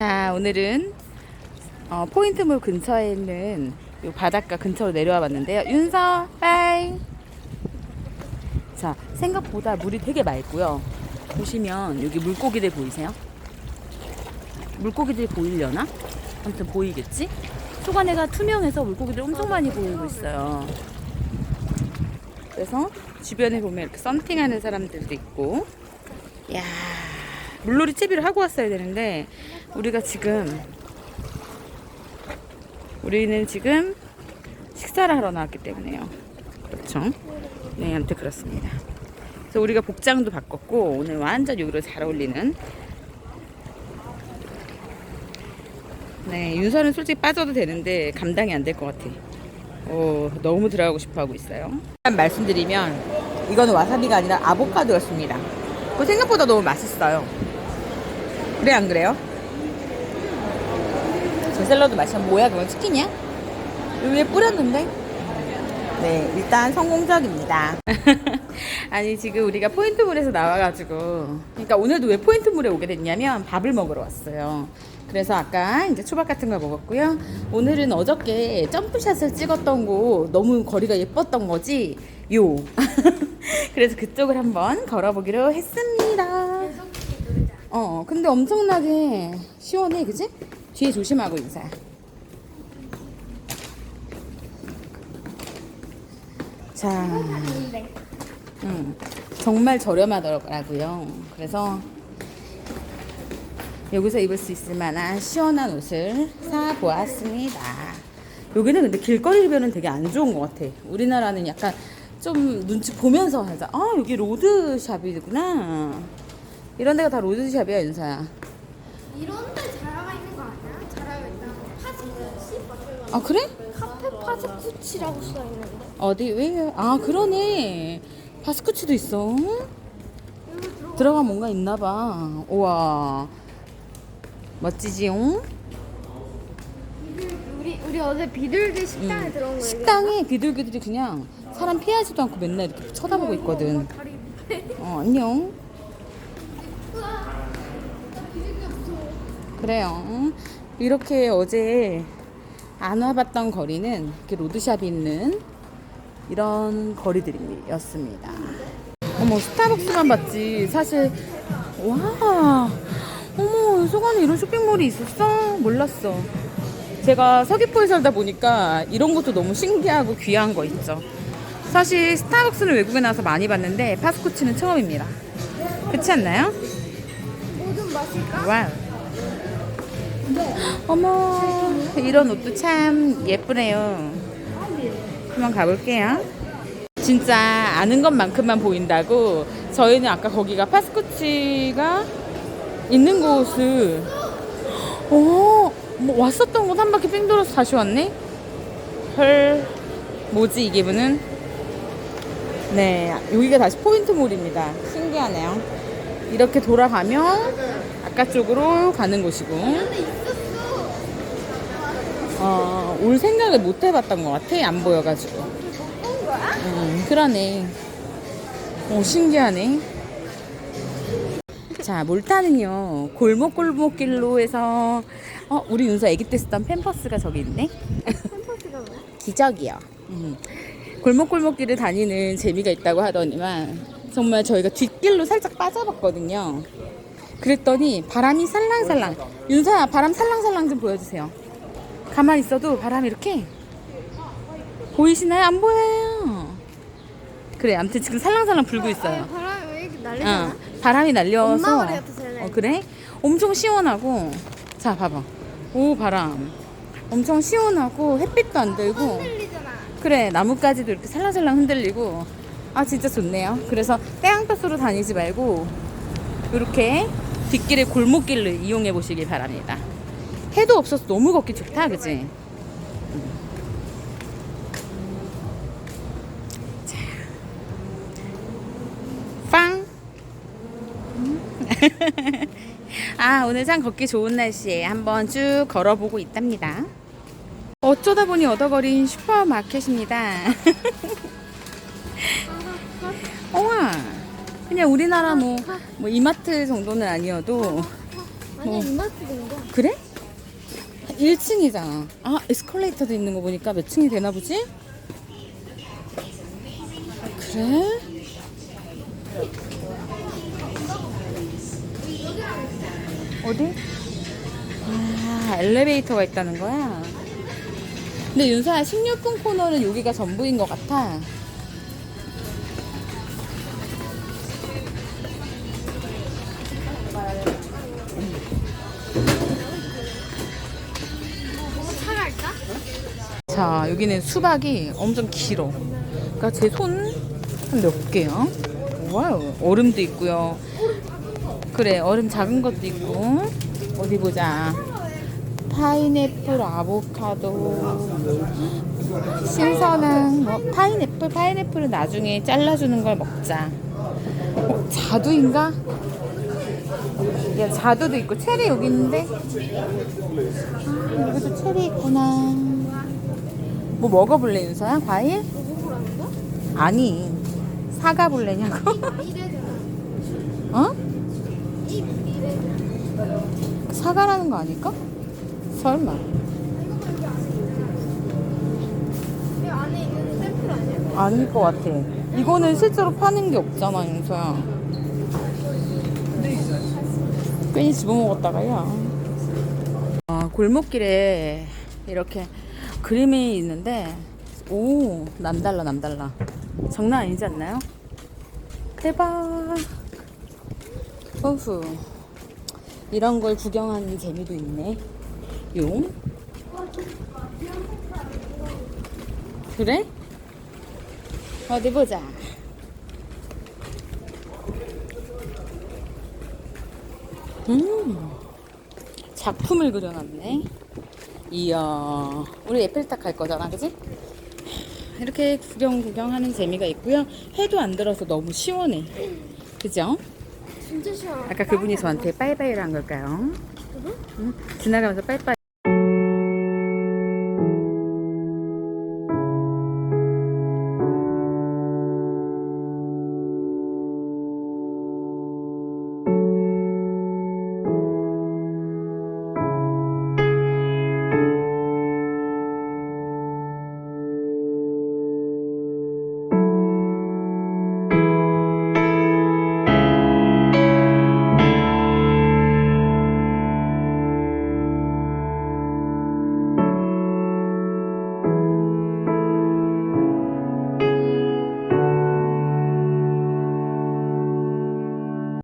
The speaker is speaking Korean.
자, 오늘은 어, 포인트몰 근처에 있는 요 바닷가 근처로 내려와 봤는데요. 윤서, 빠이. 자, 생각보다 물이 되게 맑고요. 보시면 여기 물고기들 보이세요? 물고기들이 보이려나? 아무튼 보이겠지? 소관해가 투명해서 물고기들 엄청 많이 보이고 있어요. 그래서 주변에 보면 이렇게 썬팅하는 사람들도 있고, 야 물놀이 채비를 하고 왔어야 되는데 우리가 지금 우리는 지금 식사를 하러 나왔기 때문에요. 그렇죠? 네, 아무튼 그렇습니다. 그래서 우리가 복장도 바꿨고 오늘 완전 여기로 잘 어울리는 네, 윤서는 솔직히 빠져도 되는데 감당이 안 될 것 같아. 오, 너무 들어가고 싶어 하고 있어요. 말씀드리면 이거는 와사비가 아니라 아보카도 였습니다. 그 생각보다 너무 맛있어요. 그래 안 그래요? 제 샐러드 맛이 뭐야? 그건 치킨이야? 위에 뿌렸는데? 네, 일단 성공적입니다. 아니 지금 우리가 포인트몰에서 나와가지고 그러니까 오늘도 왜 포인트몰에 오게 됐냐면 밥을 먹으러 왔어요. 그래서 아까 이제 초밥 같은 걸 먹었고요. 오늘은 어저께 점프샷을 찍었던 곳 너무 거리가 예뻤던 거지 요. 그래서 그쪽을 한번 걸어보기로 했습니다. 어, 근데 엄청나게 시원해, 그지? 뒤에 조심하고 인사. 자, 음, 정말 저렴하더라고요. 그래서 여기서 입을 수 있을 만한 시원한 옷을 사 보았습니다. 여기는 근데 길거리 흡연은 되게 안 좋은 것 같아. 우리나라는 약간 좀 눈치 보면서 하자. 아, 여기 로드샵이구나. 이런 데가 다 로드샵이야, 윤서야. 이런데 자 아, 그래? 카페 파스쿠치라고 써 있는데. 어디, 왜? 아, 그러네. 바스쿠치도 있어. 들어. 들어가 뭔가 있나 봐. 우와. 멋지지용? 우리 우리 어제 비둘기 식당에 음. 들어온 거예요. 식당에 비둘기들이 그냥 사람 피하지도 않고 맨날 이렇게 쳐다보고 있거든. 어, 안녕. 그래요. 이렇게 어제 안 와봤던 거리는 이렇게 로드샵이 있는 이런 거리들이었습니다. 어머, 스타벅스만 봤지. 사실, 와, 어머, 소관에 이런 쇼핑몰이 있었어? 몰랐어. 제가 서귀포에 살다 보니까 이런 것도 너무 신기하고 귀한 거 있죠. 사실 스타벅스는 외국에 나와서 많이 봤는데 파스쿠치는 처음입니다. 그렇지 않나요? 뭐좀 마실까? 와우. 어머, 이런 옷도 참 예쁘네요. 한번 가볼게요. 진짜 아는 것만큼만 보인다고 저희는 아까 거기가 파스쿠치가 있는 곳을 어, 뭐 왔었던 곳 한 바퀴 뺑 돌아서 다시 왔네? 헐, 뭐지 이 기분은? 네, 여기가 다시 포인트몰입니다. 신기하네요. 이렇게 돌아가면 아까 쪽으로 가는 곳이고. 어, 올 생각을 못 해봤던 것 같아. 안 보여가지고. 음, 그러네. 오, 신기하네. 자, 몰타는요, 골목골목길로 해서, 어, 우리 윤서 아기 때 쓰던 팸퍼스가 저기 있네? 뭐야? 기적이요. 음. 골목골목길을 다니는 재미가 있다고 하더니만 정말 저희가 뒷길로 살짝 빠져봤거든요. 그랬더니 바람이 살랑살랑. 윤서야 바람 살랑살랑 좀 보여주세요. 가만히 있어도 바람이 이렇게 보이시나요? 안 보여요. 그래, 아무튼 지금 살랑살랑 불고 있어요. 바람이 왜 이렇게 날리잖아? 어, 바람이 날려서 엄마 머리 같아, 잘 날려. 어, 그래? 엄청 시원하고 자 봐봐 오 바람 엄청 시원하고 햇빛도 안 들고 흔들리잖아. 그래 나뭇가지도 이렇게 살랑살랑 흔들리고 아 진짜 좋네요 그래서 떼양볕으로 다니지 말고 이렇게 뒷길의 골목길을 이용해 보시길 바랍니다 해도 없어서 너무 걷기 좋다 그지 자. 빵 아, 오늘 참 걷기 좋은 날씨에 한번 쭉 걸어보고 있답니다. 어쩌다 보니 얻어버린 슈퍼마켓입니다. 우와. 그냥 우리나라 뭐, 뭐 이마트 정도는 아니어도 아니야 어. 이마트 된 거. 그래? 1층이잖아. 아, 에스컬레이터도 있는 거 보니까 몇 층이 되나 보지? 그래? 어디? 아, 엘리베이터가 있다는 거야? 근데 윤서야, 식료품 코너는 여기가 전부인 것 같아. 자, 여기는 수박이 엄청 길어. 그러니까 제 손 한 몇 개야? 와우, 얼음도 있고요. 그래, 얼음 작은 것도 있고. 어디 보자. 파인애플, 아보카도, 신선한 뭐 파인애플, 파인애플은 나중에 잘라주는 걸 먹자. 어, 자두인가? 야, 자두도 있고 체리 여기 있는데. 아, 여기도 체리 있구나. 뭐 먹어볼래 윤서야? 과일? 먹어보라는 거? 아니 사과 볼래냐고? 어? 사과라는 거 아닐까? 설마? 아닐 것 같아 이거는 실제로 파는 게 없잖아 윤서야 괜히 집어먹었다가 야 아, 골목길에 이렇게 그림이 있는데 오 남달라 남달라. 장난 아니지 않나요? 대박. 어후 이런 걸 구경하는 재미도 있네. 용? 그래? 어디 보자. 음 작품을 그려놨네 이야 우리 에펠탑 갈 거잖아 그지? 이렇게 구경 구경 하는 재미가 있고요 해도 안 들어서 너무 시원해 그죠? 진짜 시원. 아까 그분이 저한테 빠이빠이를 한 걸까요? 응? 지나가면서 빠이빠이